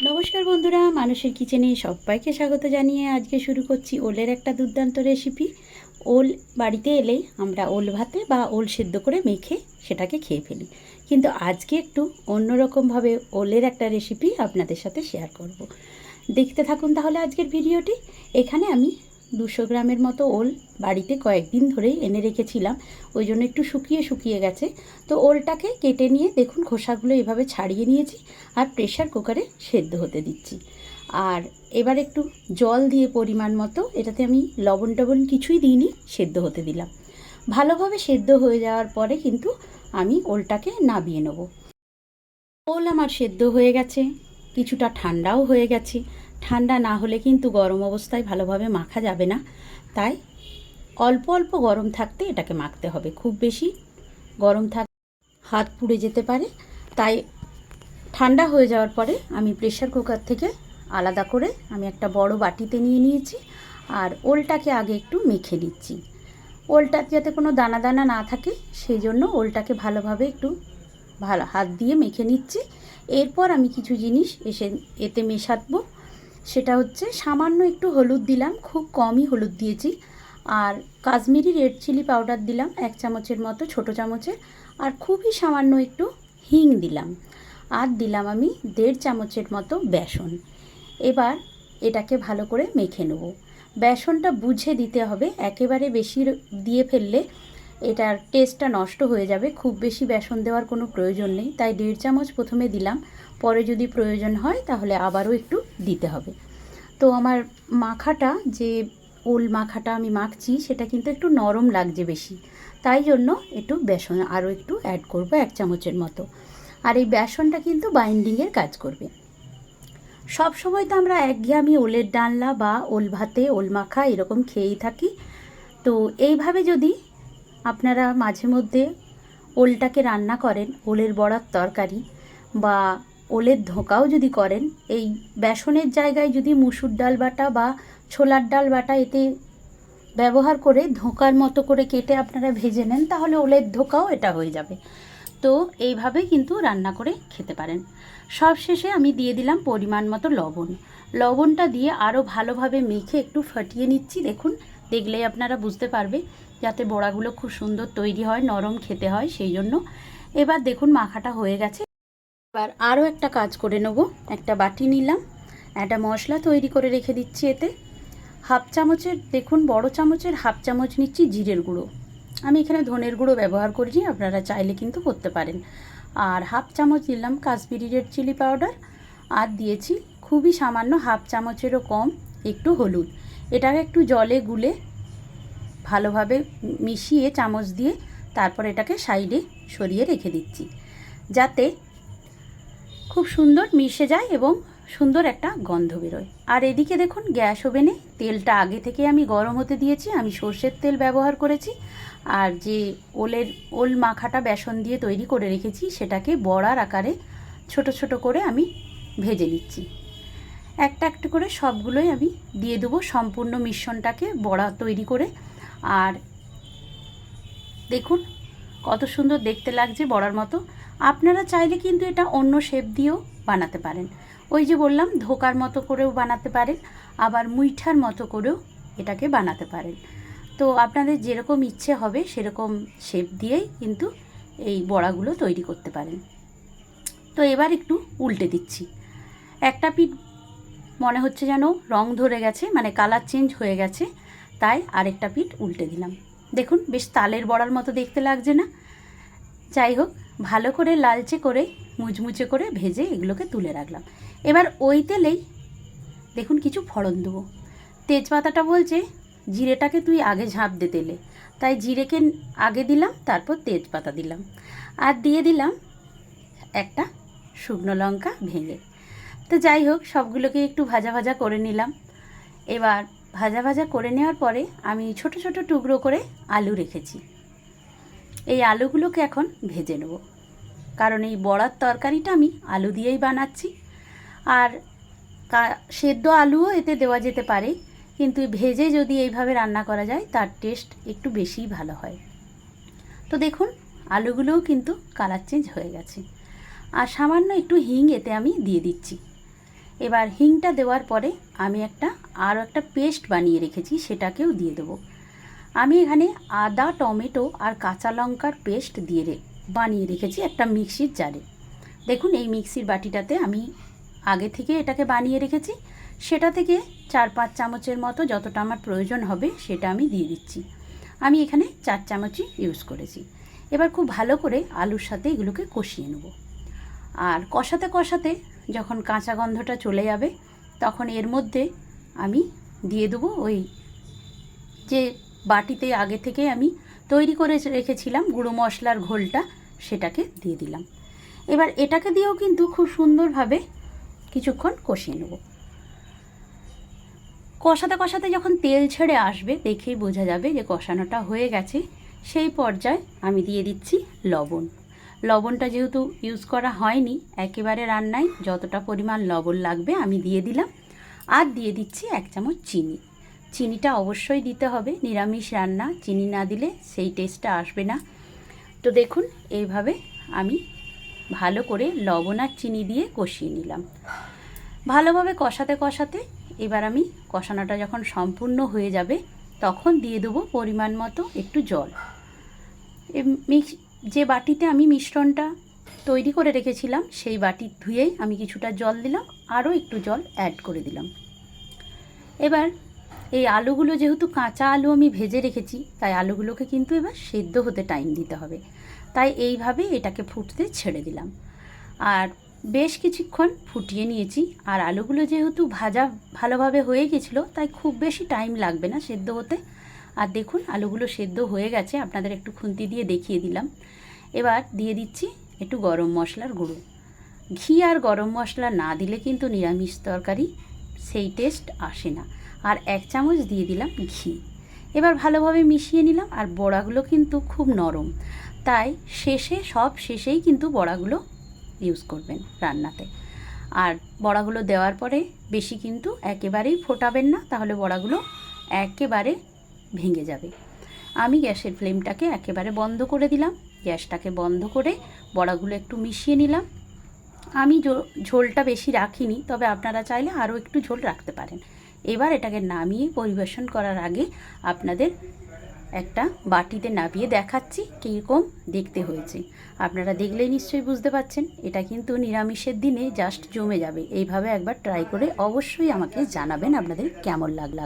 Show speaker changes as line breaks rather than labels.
নমস্কার বন্ধুরা, মানুষের কিচেনে সবাইকে স্বাগত জানিয়ে আজকে শুরু করছি ওলের একটা দুর্দান্ত রেসিপি ওল বাড়িতে এলেই আমরা ওল ভাতে বা ওল সেদ্ধ করে মেখে সেটাকে খেয়ে ফেলি। কিন্তু আজকে একটু অন্যরকমভাবে ওলের একটা রেসিপি আপনাদের সাথে শেয়ার করব। দেখতে থাকুন তাহলে আজকের ভিডিওটি এখানে আমি দুশো গ্রামের মতো ওল বাড়িতে কয়েকদিন ধরেই এনে রেখেছিলাম। ওই জন্য একটু শুকিয়ে শুকিয়ে গেছে। তো ওলটাকে কেটে নিয়ে দেখুন খোসাগুলো এভাবে ছাড়িয়ে নিয়েছি আর প্রেশার কুকারে সেদ্ধ হতে দিচ্ছি। আর এবার একটু জল দিয়ে পরিমাণ মতো এটাতে আমি লবণ টবণ কিছুই দিইনি, সেদ্ধ হতে দিলাম। ভালোভাবে সেদ্ধ হয়ে যাওয়ার পরে কিন্তু আমি ওলটাকে নাবিয়ে নেব। ওল আমার সেদ্ধ হয়ে গেছে, কিছুটা ঠান্ডাও হয়ে গেছে। ঠান্ডা না হলে কিন্তু গরম অবস্থায় ভালোভাবে মাখা যাবে না। তাই অল্প অল্প গরম থাকতে এটাকে মাখতে হবে। খুব বেশি গরম থাক হাত পুড়ে যেতে পারে। তাই ঠান্ডা হয়ে যাওয়ার পরে আমি প্রেশার কুকার থেকে আলাদা করে আমি একটা বড় বাটিতে নিয়ে নিয়েছি আর ওলটাকে আগে একটু মেখে নিচ্ছি। ওলটার যাতে কোনো দানা দানা না থাকে, সেই জন্য ওলটাকে ভালোভাবে একটু ভালো হাত দিয়ে মেখে নিচ্ছি। এরপর আমি কিছু জিনিস এসে এতে মেশাবো। সেটা হচ্ছে সামান্য একটু হলুদ দিলাম, খুব কমই হলুদ দিয়েছি। আর কাশ্মীরি রেড চিলি পাউডার দিলাম, এক চামচের মতো ছোট চামচের আর খুবই সামান্য একটু হিং দিলাম। আর দিলাম আমি দেড় চামচের মতো বেসন। এবার এটাকে ভালো করে মেখে নেব। বেসনটা বুঝে দিতে হবে, একেবারে বেশি দিয়ে ফেললে এটার টেস্টটা নষ্ট হয়ে যাবে। খুব বেশি বেসন দেওয়ার কোনো প্রয়োজন নেই। তাই দেড় চামচ প্রথমে দিলাম। পরে যদি প্রয়োজন হয়, তাহলে আবারও একটু দিতে হবে। তো আমার মাখাটা যে ওল মাখাটা আমি মাখছি, সেটা কিন্তু একটু নরম লাগছে বেশি। তাই জন্য একটু বেসন আরও একটু অ্যাড করব এক চামচের মতো। আর এই বেসনটা কিন্তু বাইন্ডিংয়ের কাজ করবে। সব সময় তো আমরা একঘেয়েমি ওলের ডালনা বা ওল ভাতে, ওল মাখা এরকম খেয়েই থাকি। তো এইভাবে যদি আপনারা মাঝে মধ্যে ওলটাকে রান্না করেন, ওলের বড়ার তরকারি বা ওলের ধোঁকাও যদি করেন, এই বেসনের জায়গায় যদি মুসুর ডাল বাটা বা ছোলার ডাল বাটা এতে ব্যবহার করে ধোঁকার মতো করে কেটে আপনারা ভেজে নেন, তাহলে ওলের ধোঁকাও এটা হয়ে যাবে। তো এইভাবে কিন্তু রান্না করে খেতে পারেন। সব শেষে আমি দিয়ে দিলাম পরিমাণ মতো লবণ। লবণটা দিয়ে আরও ভালোভাবে মেখে একটু ফাটিয়ে নিচ্ছি, দেখুন। দেখলেই আপনারা বুঝতে পারবে যাতে বড়াগুলো খুব সুন্দর তৈরি হয়, নরম খেতে হয়, সেই জন্য। এবার দেখুন মাখাটা হয়ে গেছে। এবার আরও একটা কাজ করে নেব। একটা বাটি নিলাম, একটা মশলা তৈরি করে রেখে দিচ্ছি এতে। হাফ চামচের, দেখুন বড় চামচের হাফ চামচ নিচ্ছি জিরের গুঁড়ো। আমি এখানে ধনের গুঁড়ো ব্যবহার করিনি, আপনারা চাইলে কিন্তু করতে পারেন। আর হাফ চামচ দিলাম কাশ্মীরি রেড চিলি পাউডার, আর দিয়েছি খুবই সামান্য হাফ চামচেরও কম একটু হলুদ। এটাকে একটু জলে গুলে ভালোভাবে মিশিয়ে চামচ দিয়ে তারপর এটাকে সাইডে সরিয়ে রেখে দিচ্ছি। যাতে খুব সুন্দর মিশে যায় এবং সুন্দর একটা গন্ধ বেরোয়। আর এদিকে দেখুন, গ্যাস ওভেনে তেলটা আগে থেকে আমি গরম হতে দিয়েছি, আমি সর্ষের তেল ব্যবহার করেছি। আর যে ওলের, ওল মাখাটা বেসন দিয়ে তৈরি করে রেখেছি, সেটাকে বড়ার আকারে ছোট ছোট করে আমি ভেজে নিচ্ছি। একটা একটা করে সবগুলোই আমি দিয়ে দেবো সম্পূর্ণ মিশ্রণটাকে বড়া তৈরি করে। আর দেখুন কত সুন্দর দেখতে লাগছে বড়ার মতো। আপনারা চাইলে কিন্তু এটা অন্য শেপ দিয়েও বানাতে পারেন। ওই যে বললাম, ধোকার মতো করেও বানাতে পারেন, আবার মুইঠার মতো করেও এটাকে বানাতে পারেন। তো আপনাদের যেরকম ইচ্ছে হবে সেরকম শেপ দিয়েই কিন্তু এই বড়াগুলো তৈরি করতে পারেন। তো এবার একটু উল্টে দিচ্ছি। একটা পিঠ মনে হচ্ছে যেন রং ধরে গেছে মানে কালার চেঞ্জ হয়ে গেছে, তাই আরেকটা পিঠ উল্টে দিলাম। দেখুন, বেশ তালের বড়ার মতো দেখতে লাগছে না? যাই হোক, ভালো করে লালচে করে, মুচমুচে করে ভেজে এগুলোকে তুলে রাখলাম। এবার ওই তেলেই দেখুন কিছু ফড়ন দেবো। তেজপাতাটা বলছে, জিরেটাকে তুই আগে ঝাঁপ দে তেলে। তাই জিরেকে আগে দিলাম, তারপর তেজপাতা দিলাম। আর দিয়ে দিলাম একটা শুকনো লঙ্কা ভেঙে। তো যাই হোক, সবগুলোকে একটু ভাজা ভাজা করে নিলাম। এবার ভাজা ভাজা করে নেওয়ার পরে আমি ছোট ছোট টুকরো করে আলু রেখেছি। এই আলুগুলোকে এখন ভেজে নেব। কারণ এই বড়ার তরকারিটা আমি আলু দিয়েই বানাচ্ছি। আর সেদ্ধ আলুও এতে দেওয়া যেতে পারে, কিন্তু ভেজে যদি এইভাবে রান্না করা যায়, তার টেস্ট একটু বেশিই ভালো হয়। তো দেখুন, আলুগুলোও কিন্তু কালার চেঞ্জ হয়ে গেছে। আর সামান্য একটু হিং এতে আমি দিয়ে দিচ্ছি। এবার হিংটা দেওয়ার পরে আমি একটা আরও একটা পেস্ট বানিয়ে রেখেছি, সেটাকেও দিয়ে দেবো। আমি এখানে আদা, টমেটো আর কাঁচা লঙ্কার পেস্ট দিয়ে রে, বানিয়ে রেখেছি একটা মিক্সির জারে। দেখুন, এই মিক্সির বাটিটাতে আমি আগে থেকে এটাকে বানিয়ে রেখেছি। সেটা থেকে চার পাঁচ চামচের মতো যতটা আমার প্রয়োজন হবে, সেটা আমি দিয়ে দিচ্ছি। আমি এখানে চার চামচই ইউজ করেছি। এবার খুব ভালো করে আলুর সাথে এগুলোকে কষিয়ে নেব। আর কষাতে কষাতে যখন কাঁচা গন্ধটা চলে যাবে, তখন এর মধ্যে আমি দিয়ে দেবো ওই যে বাটিতে আগে থেকে আমি তৈরি করে রেখেছিলাম গুঁড়ো মশলার ঘোলটা, সেটাকে দিয়ে দিলাম। এবার এটাকে দিয়েও কিন্তু খুব সুন্দরভাবে কিছুক্ষণ কষিয়ে নেব। কষাতে কষাতে যখন তেল ছেড়ে আসবে, দেখেই বোঝা যাবে যে কষানোটা হয়ে গেছে। সেই পর্যায়ে আমি দিয়ে দিচ্ছি লবণ। লবণটা যেহেতু ইউজ করা হয়নি, একেবারে রান্নায় যতটা পরিমাণ লবণ লাগবে আমি দিয়ে দিলাম। আর দিয়ে দিচ্ছি এক চামচ চিনি। চিনিটা অবশ্যই দিতে হবে, নিরামিষ রান্না, চিনি না দিলে সেই টেস্টটা আসবে না। তো দেখুন, এইভাবে আমি ভালো করে লবণ আর চিনি দিয়ে কষিয়ে নিলাম। ভালোভাবে কষাতে কষাতে এবার আমি কষানোটা যখন সম্পূর্ণ হয়ে যাবে, তখন দিয়ে দেবো পরিমাণ মতো একটু জল। যে বাটিতে আমি মিশ্রণটা তৈরি করে রেখেছিলাম, সেই বাটি ধুয়েই আমি কিছুটা জল দিলাম, আরও একটু জল অ্যাড করে দিলাম। এবার এই আলুগুলো যেহেতু কাঁচা আলু আমি ভেজে রেখেছি, তাই আলুগুলোকে কিন্তু এবার সেদ্ধ হতে টাইম দিতে হবে। তাই এইভাবে এটাকে ফুটতে ছেড়ে দিলাম। আর বেশ কিছুক্ষণ ফুটিয়ে নিয়েছি। আর আলুগুলো যেহেতু ভাজা ভালোভাবে হয়ে গেছিল, তাই খুব বেশি টাইম লাগবে না সেদ্ধ হতে। আর দেখুন, আলুগুলো সেদ্ধ হয়ে গেছে। আপনাদের একটু খুন্তি দিয়ে দেখিয়ে দিলাম। এবার দিয়ে দিচ্ছি একটু গরম মশলার গুঁড়ো। ঘি আর গরম মশলা না দিলে কিন্তু নিরামিষ তরকারি সেই টেস্ট আসে না। আর এক চামচ দিয়ে দিলাম ঘি। এবার ভালোভাবে মিশিয়ে নিলাম আর বড়াগুলো কিন্তু খুব নরম। তাই শেষে, সব শেষেই কিন্তু বড়াগুলো ইউজ করবেন রান্নাতে। আর বড়াগুলো দেওয়ার পরে বেশি কিন্তু একেবারেই ফোটাবেন না। তাহলে বড়াগুলো একেবারে ভেঙে যাবে। আমি গ্যাসের ফ্লেমটাকে একেবারে বন্ধ করে দিলাম। গ্যাসটাকে বন্ধ করে বড়াগুলো একটু মিশিয়ে নিলাম। আমি ঝোলটা বেশি রাখিনি, তবে আপনারা চাইলে আরও একটু ঝোল রাখতে পারেন। এবার এটাকে নামিয়ে পরিবেশন করার আগে আপনাদের একটা বাটিতে নামিয়ে দেখাচ্ছি কীরকম দেখতে হয়েছে। আপনারা দেখলেই নিশ্চয়ই বুঝতে পাচ্ছেন এটা কিন্তু নিরামিষের দিনে জাস্ট জমে যাবে। এইভাবে একবার ট্রাই করে অবশ্যই আমাকে জানাবেন আপনাদের কেমন লাগল।